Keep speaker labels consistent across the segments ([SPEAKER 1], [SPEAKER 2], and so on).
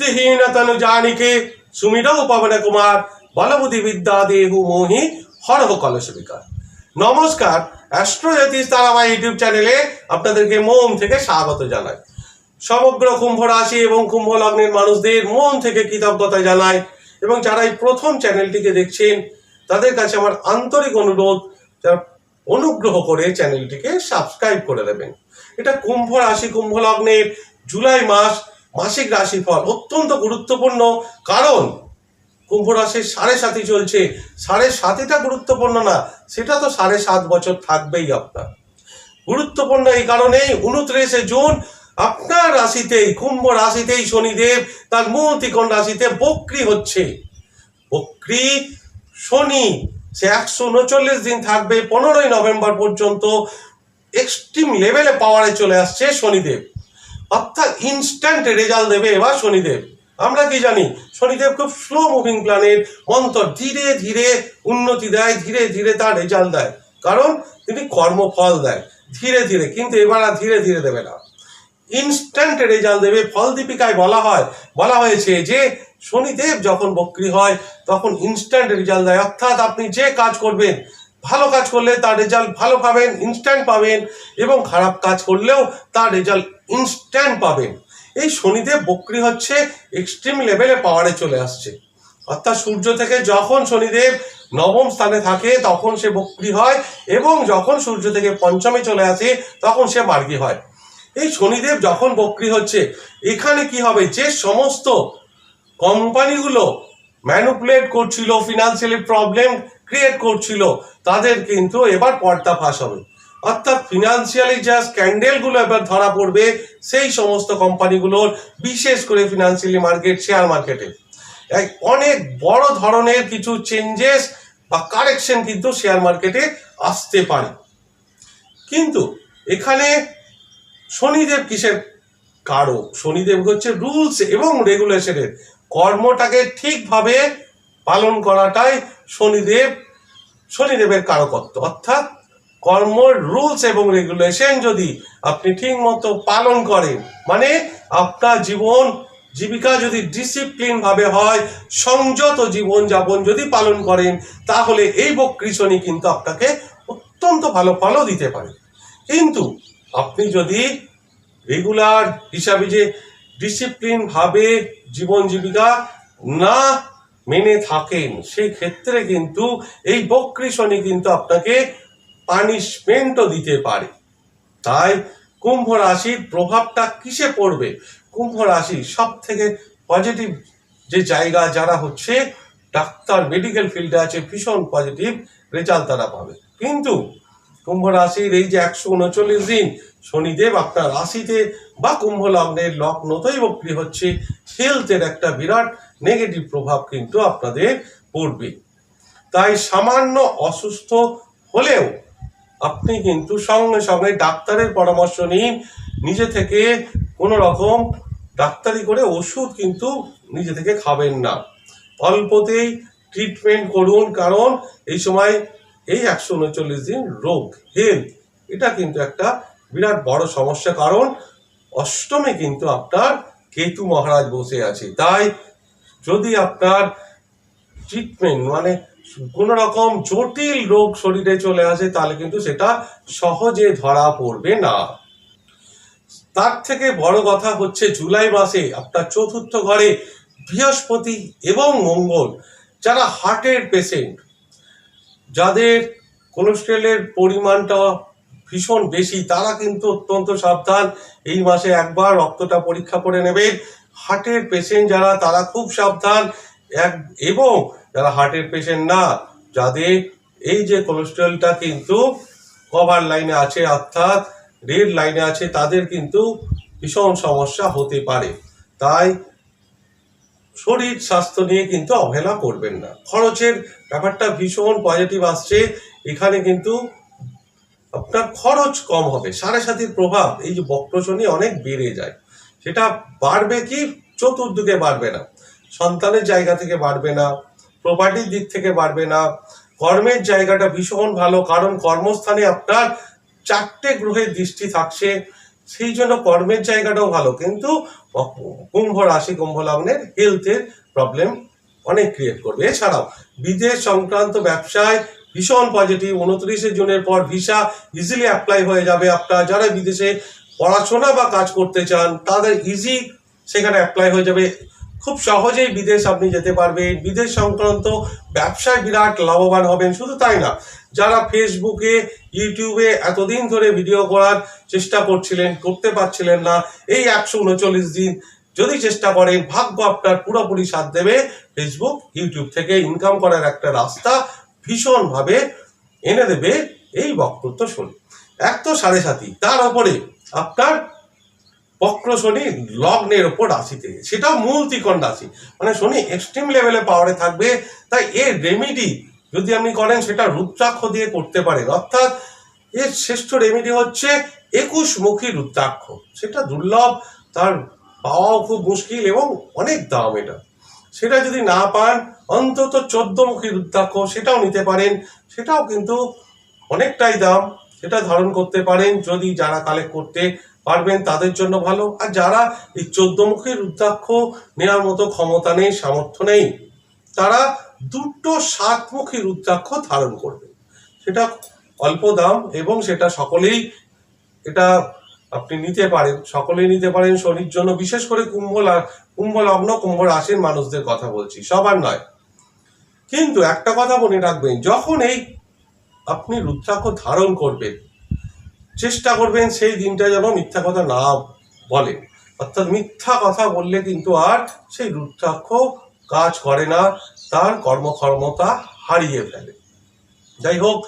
[SPEAKER 1] বুদ্ধিহীনতনু জানিকে সুমিরৌ পবন কুমার, বলবুদ্ধি বিদ্যা দেহু মোহি, হরহ কলস বিকার। নমস্কার অ্যাস্ট্রোজ্যোতিষ তারামা ইউটিউব চ্যানেলে আপনাদেরকে মন থেকে স্বাগত জানাই। সমগ্র কুম্ভ রাশি এবং কুম্ভ লগ্নের মানুষদের মন থেকে কৃতজ্ঞতা জানাই এবং যারা এই প্রথম চ্যানেলটিকে দেখছেন, তাদের কাছে আমার আন্তরিক অনুরোধ, যারা অনুগ্রহ করে চ্যানেলটিকে সাবস্ক্রাইব করে দেবেন। এটা কুম্ভ রাশি, কুম্ভ লগ্নের জুলাই মাস মাসিক রাশিফল অত্যন্ত গুরুত্বপূর্ণ। কারণ কুম্ভ রাশির সাড়ে সাথী চলছে। সাড়ে সাতিটা গুরুত্বপূর্ণ না, সেটা তো সাড়ে সাত বছর থাকবেই আপনার। গুরুত্বপূর্ণ এই কারণেই উনত্রিশে জুন আপনার রাশিতেই, কুম্ভ রাশিতেই শনিদেব তার মূল ত্রিকোণ রাশিতে বক্রি হচ্ছে। বক্রি শনি, সে একশো উনচল্লিশ দিন থাকবে। পনেরোই নভেম্বর পর্যন্ত এক্সট্রিম লেভেলে পাওয়ারে চলে আসছে শনিদেব। অর্থাৎ ইনস্ট্যান্ট রেজাল্ট দেবে এবার শনিদেব। আমরা কি জানি? শনিদেব খুব স্লো মুভিং প্ল্যানেট অন্তর ধীরে ধীরে উন্নতি দেয়, ধীরে ধীরে তার রেজাল্ট দেয়। কারণ তিনি কর্মফল দেয়, ধীরে ধীরে। কিন্তু এবার আর ধীরে ধীরে দেবে না। ইনস্ট্যান্ট রেজাল্ট দেবে, ফল দীপিকায় বলা হয়, বলা হয়েছে যে শনিদেব যখন বক্রি হয়, তখন ইনস্ট্যান্ট রেজাল্ট দেয়। অর্থাৎ আপনি যে কাজ করবেন, ভালো কাজ করলে তার রেজাল্ট ভালো পাবেন ইনস্ট্যান্ট পাবেন এবং খারাপ কাজ করলেও তার রেজাল্ট ইনস্ট্যান্ট পাবেন এই শনিদেব বক্রি হচ্ছে এক্সট্রিম লেভেলে পাওয়ারে চলে আসছে। অর্থাৎ সূর্য থেকে যখন শনিদেব নবম স্থানে থাকে, তখন সে বক্রি হয় এবং যখন সূর্য থেকে পঞ্চমে চলে আসে, তখন সে মার্গী হয়। এই শনিদেব যখন বক্রি হচ্ছে, এখানে কি হবে? যে সমস্ত কোম্পানিগুলো ম্যানুপুলেট করছিল ফিনান্সিয়ালি প্রবলেম ক্রিয়েট করছিল, তাদের কিন্তু এবার পর্দা ফাঁস হবে। অর্থাৎ ফিনান্সিয়ালি যা স্ক্যান্ডেলগুলো এবার ধরা পড়বে, সেই সমস্ত কোম্পানিগুলোর বিশেষ করে ফিনান্সিয়ালি মার্কেট শেয়ার মার্কেটে অনেক বড় ধরনের কিছু চেঞ্জেস বা কারেকশন কিন্তু শেয়ার মার্কেটে আসতে পারে। কিন্তু এখানে শনিদেব কিসের কারক? শনিদেব হচ্ছে রুলস এবং রেগুলেশনের কর্মটাকে ঠিকভাবে পালন করাটাই শনিদেব, শনিদেবের কারকত্ব। অর্থাৎ কর্মর রুলস এবং রেগুলেশন যদি আপনি ঠিক মতো পালন করেন মানে আপনার জীবন, জীবিকা যদি ডিসিপ্লিন ভাবে হয়, সংযত জীবন যাপন যদি পালন করেন, তাহলে এই শনি কিন্তু আপনাকে অত্যন্ত ভালো ফলও দিতে পারে। কিন্তু আপনি যদি রেগুলার হিসাবে যে ডিসিপ্লিন ভাবে জীবন জীবিকা না মেনে থাকেন, সেই ক্ষেত্রে কিন্তু এই শনি কিন্তু আপনাকে পানিশমেন্টও দিতে পারে। তাই কুম্ভ রাশির প্রভাবটা কিসে পড়বে? কুম্ভ রাশি সব থেকে পজিটিভ যে জায়গা যারা হচ্ছে, ডাক্তার মেডিকেল ফিল্ডে আছে, ভীষণ পজিটিভ রেজাল্ট তারা পাবে। কিন্তু কুম্ভ রাশির এই যে একশো উনচল্লিশ দিন, শনিদেব আপনার রাশিতে বা কুম্ভ লগ্নের লগ্নতই বক্রি হচ্ছে হেলথের একটা বিরাট নেগেটিভ প্রভাব কিন্তু আপনাদের পড়বে। তাই সামান্য অসুস্থ হলেও আপনি কিন্তু সঙ্গে সঙ্গে ডাক্তারের পরামর্শ নিন। নিজে থেকে কোনো রকম ডাক্তারি করে ওষুধ কিন্তু নিজে থেকে খাবেন না। অল্পতেই ট্রিটমেন্ট করুন, কারণ এই সময় এই একশো উনচল্লিশ দিন রোগ হেলথ এটা কিন্তু একটা বিরাট বড় সমস্যা। কারণ অষ্টমে কিন্তু আপনার কেতু মহারাজ বসে আছে। তাই যদি আপনার ট্রিটমেন্ট মানে কোনো রকম জটিল রোগ শরীরে চলে আসে, তাহলে কিন্তু সেটা সহজে ধরা পড়বে না। তার থেকে বড় কথা হচ্ছে জুলাই মাসে আপনার চতুর্থ ঘরে বৃহস্পতি এবং মঙ্গল, যারা হার্টের পেশেন্ট, যাদের কোলেস্ট্রলের পরিমাণটা ভীষণ বেশি, তারা কিন্তু অত্যন্ত সাবধান। এই মাসে একবার রক্তটা পরীক্ষা করে নেবেন। হার্টের পেশেন্ট যারা, তারা খুব সাবধান। এক, এবং যারা হার্টের পেশেন্ট না, যাদের এই যে কোলেস্ট্রলটা কিন্তু কভার লাইনে আছে, অর্থাৎ রেড লাইনে আছে, তাদের কিন্তু ভীষণ সমস্যা হতে পারে। তাই শরীর স্বাস্থ্য নিয়ে কিন্তু অবহেলা করবেন না। খরচের ব্যাপারটা ভীষণ পজিটিভ আসছে। এখানে কিন্তু আপনার খরচ কম হবে। সাড়ে সাতির প্রভাব এই যে বক্রশনি অনেক বেড়ে যায়। সেটা বাড়বে কি? চতুর্দিকে বাড়বে না। সন্তানের জায়গা থেকে বাড়বে না প্রপার্টির দিক থেকে বাড়বে না, কর্মের জায়গাটা ভীষণ ভালো, কারণ কর্মস্থানে আপনার চারটে গ্রহের দৃষ্টি থাকছে, সেই জন্য কর্মের জায়গাটাও ভালো। কিন্তু কুম্ভ রাশি, কুম্ভ লগ্নের হেলথের প্রবলেম অনেক ক্রিয়েট করবে। এছাড়াও বিদেশ সংক্রান্ত ব্যবসায় ভীষণ পজিটিভ উনত্রিশে জুনের পর ভিসা ইজিলি অ্যাপ্লাই হয়ে যাবে। আপনার যারা বিদেশে পড়াশোনা বা কাজ করতে চান, তাদের ইজি সেখানে অ্যাপ্লাই হয়ে যাবে। খুব সহজেই বিদেশ আপনি যেতে পারবেন। বিদেশ সংক্রান্ত ব্যবসায় বিরাট লাভবান হবেন। শুধু তাই না, যারা ফেসবুকে ইউটিউবে এতদিন ধরে ভিডিও করার চেষ্টা করছিলেন, করতে পারছিলেন না, এই একশো উনচল্লিশ দিন যদি চেষ্টা করেন, ভাগ্য আপনার পুরোপুরি সাথ দেবে। ফেসবুক ইউটিউব থেকে ইনকাম করার একটা রাস্তা ভীষণভাবে এনে দেবে। এই বক্তব্য শনি এক তো সাড়ে সাতি তার উপরে আপনার বক্র শনি লগ্নের ওপর রাশি থেকে সেটাও মূল ত্রিকোণ রাশি। মানে শনি এক্সট্রিম লেভেলে পাওয়ারে থাকবে, তাই এর রেমিডি যদি আপনি করেন, সেটা রুদ্রাক্ষ দিয়ে করতে পারেন। অর্থাৎ এর শ্রেষ্ঠ রেমিডি হচ্ছে একুশ মুখী রুদ্রাক্ষ। সেটা দুর্লভ, তার পাওয়াও খুব মুশকিল এবং অনেক দাম এটা। সেটা যদি না পান, অন্তত চোদ্দমুখী রুদ্রাক্ষ সেটাও নিতে পারেন। সেটাও কিন্তু অনেকটাই দাম। সেটা ধারণ করতে পারেন যদি যারা কালেক্ট করতে পারবেন, তাদের জন্য ভালো। আর যারা এই চোদ্দমুখী রুদ্রাক্ষ নেওয়ার মতো ক্ষমতা নেই, সামর্থ্য নেই, তারা দুটো সাতমুখী রুদ্রাক্ষ ধারণ করবে। সেটা অল্প দাম এবং সেটা সকলেই এটা আপনি নিতে পারেন, সকলেই নিতে পারেন শনির জন্য, বিশেষ করে কুম্ভ কুম্ভ লগ্ন, কুম্ভ রাশির মানুষদের কথা বলছি, সবার নয়। কিন্তু একটা কথা মনে রাখবেন, যখন এই আপনি রুদ্রাক্ষ ধারণ করবেন চেষ্টা করবেন সেই দিনটা যেন মিথ্যা কথা না বলে। অর্থাৎ মিথ্যা কথা বললে কিন্তু আর সেই রুদ্রাক্ষ কাজ করে না, তার কর্মক্ষমতা হারিয়ে ফেলে। যাই হোক,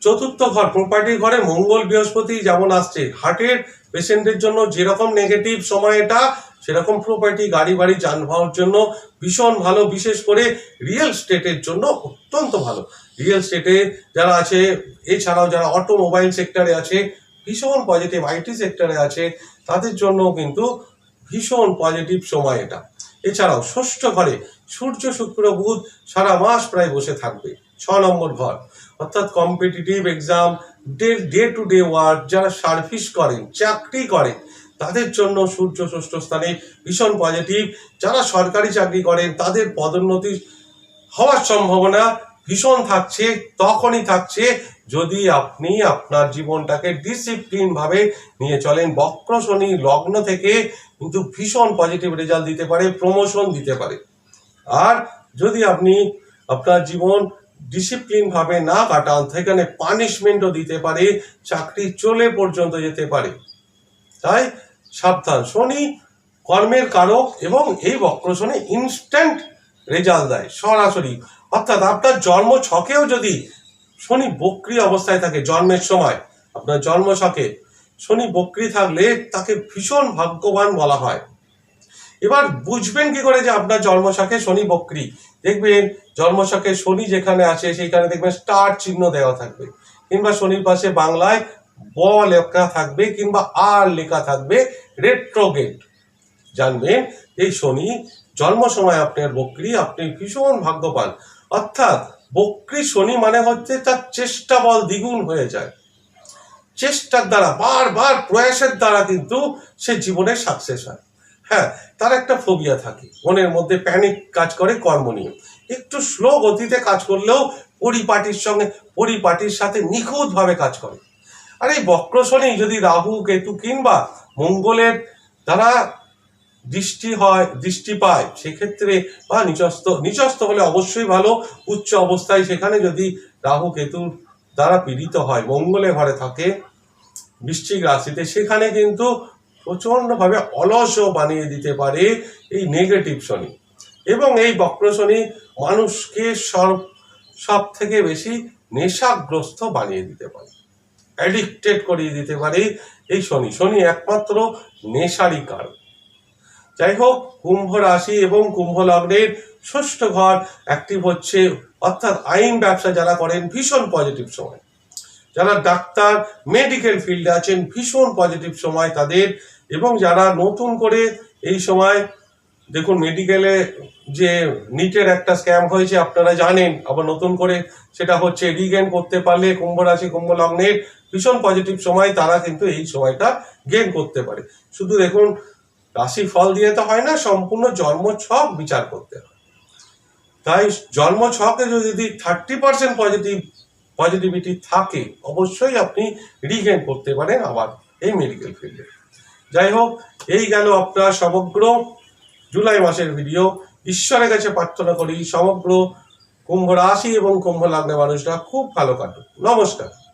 [SPEAKER 1] চতুর্থ ঘর প্রপার্টির ঘরে মঙ্গল বৃহস্পতি যেমন আসছে হার্টের পেশেন্টের জন্য যেরকম নেগেটিভ সময় এটা সেরকম প্রপার্টি গাড়ি বাড়ি যানবাহনের জন্য ভীষণ ভালো, বিশেষ করে রিয়েল স্টেটের জন্য অত্যন্ত ভালো। রিয়েল স্টেটে যারা আছে, এছাড়াও যারা অটোমোবাইল সেক্টরে আছে, ভীষণ পজিটিভ আইটি সেক্টরে আছে, তাদের জন্য কিন্তু ভীষণ পজিটিভ সময় এটা। এছাড়াও ষষ্ঠ ঘরে সূর্য, শুক্র, বুধ সারা মাস প্রায় বসে থাকবে, ছ নম্বর ঘর। অর্থাৎ competitive exam day day to day work যারা সার্ভিস করেন, চাকরি করেন তাদের জন্য সূর্য ষষ্ঠ স্থানে ভীষণ পজিটিভ যারা সরকারি চাকরি করেন, তাদের পদোন্নতি হওয়ার সম্ভাবনা ভীষণ থাকছে, তখনই থাকছে যদি আপনি আপনার জীবনটাকে ডিসিপ্লিন ভাবে নিয়ে চলেন। বক্র শনি লগ্ন থেকে কিন্তু ভীষণ পজিটিভ রেজাল্ট দিতে পারে প্রমোশন দিতে পারে। আর যদি আপনি আপনার জীবন ডিসিপ্লিন ভাবে না কাটান, সেখানে পানিশমেন্টও দিতে পারে, চাকরি চলে পর্যন্ত যেতে পারে। তাই সাবধান। শনি কর্মের কারক এবং এই বক্র শনি ইনস্ট্যান্ট রেজাল্ট দেয়, সরাসরি। অর্থাৎ আপনার জন্ম ছকেও যদি শনি বক্রি অবস্থায় থাকে জন্মের সময়, আপনার জন্ম ছকে শনি বক্রি থাকলে তাকে ভীষণ ভাগ্যবান বলা হয়। এবার বুঝবেন কি করে যে আপনার জন্মশাখে শনি বক্রি? দেখবেন জন্মশাখে শনি যেখানে আছে, সেইখানে দেখবেন স্টার চিহ্ন দেওয়া থাকবে। কিংবা শনির পাশে বাংলায় ব লেখা থাকবে কিংবা আর লেখা থাকবে রেট্রোগেট জানবেন, এই শনি জন্ম সময় আপনার বক্রি, আপনি ভীষণ ভাগ্যবান। অর্থাৎ বক্রি শনি মানে হচ্ছে তার চেষ্টা বল দ্বিগুণ হয়ে যায়। চেষ্টার দ্বারা, বারবার প্রয়াসের দ্বারা কিন্তু সে জীবনে সাকসেস হয়। হ্যাঁ তার একটা ফোবিয়া থাকে। মনের মধ্যে প্যানিক কাজ করে কর্ম নিয়ে। একটু স্লো গতিতে কাজ করলেও পরিপাটির সঙ্গে, পরিপাটির সাথে নিখুঁতভাবে কাজ করে। আর এই বক্র শনি যদি রাহু, কেতু কিংবা মঙ্গলের দ্বারা দৃষ্টি হয়, দৃষ্টি পায়, সেক্ষেত্রে বা নিচস্থ নিচস্থ হলে অবশ্যই ভালো। উচ্চ অবস্থায় সেখানে যদি রাহু, কেতুর দ্বারা পীড়িত হয় মঙ্গলে ঘরে থাকে, বৃশ্চিক রাশিতে, সেখানে কিন্তু প্রচণ্ডভাবে অলসও বানিয়ে দিতে পারে এই নেগেটিভ শনি। এবং এই বক্র শনি মানুষকে সব সব থেকে বেশি নেশাগ্রস্ত বানিয়ে দিতে পারে। অ্যাডিক্টেড করিয়ে দিতে পারে এই শনি। শনি একমাত্র নেশারই কারণ। যাই হোক কুম্ভ রাশি এবং কুম্ভ লগ্নের ষষ্ঠ ঘর অ্যাক্টিভ হচ্ছে, অর্থাৎ আইন ব্যবসা যারা করেন ভীষণ পজিটিভ সময়। যারা ডাক্তার মেডিকেল ফিল্ডে আছেন, ভীষণ পজিটিভ সময় তাদের এবং যারা নতুন করে এই সময় দেখুন মেডিকেলে যে নিটের একটা স্ক্যাম হয়েছে, আপনারা জানেন, আবার নতুন করে সেটা হচ্ছে রিগেন করতে পারলে কুম্ভ রাশি, কুম্ভ লগ্নের ভীষণ পজিটিভ সময়, তারা কিন্তু এই সময়টা গেন করতে পারে। শুধু দেখুন রাশি ফল দিয়ে তো হয় না, সম্পূর্ণ জন্ম ছক বিচার করতে হয়। তাই জন্ম ছকে যদি থার্টি পার্সেন্ট পজিটিভ পজিটিভিটি থাকে, অবশ্যই আপনি রিগেন করতে পারেন আবার এই মেডিকেল ফিল্ডে যাই হোক, এই গেল আপনার সমগ্র জুলাই মাসের ভিডিও ঈশ্বরের কাছে প্রার্থনা করি, সমগ্র কুম্ভ রাশি এবং কুম্ভ লগ্নের মানুষরা খুব ভালো কাটুক। নমস্কার।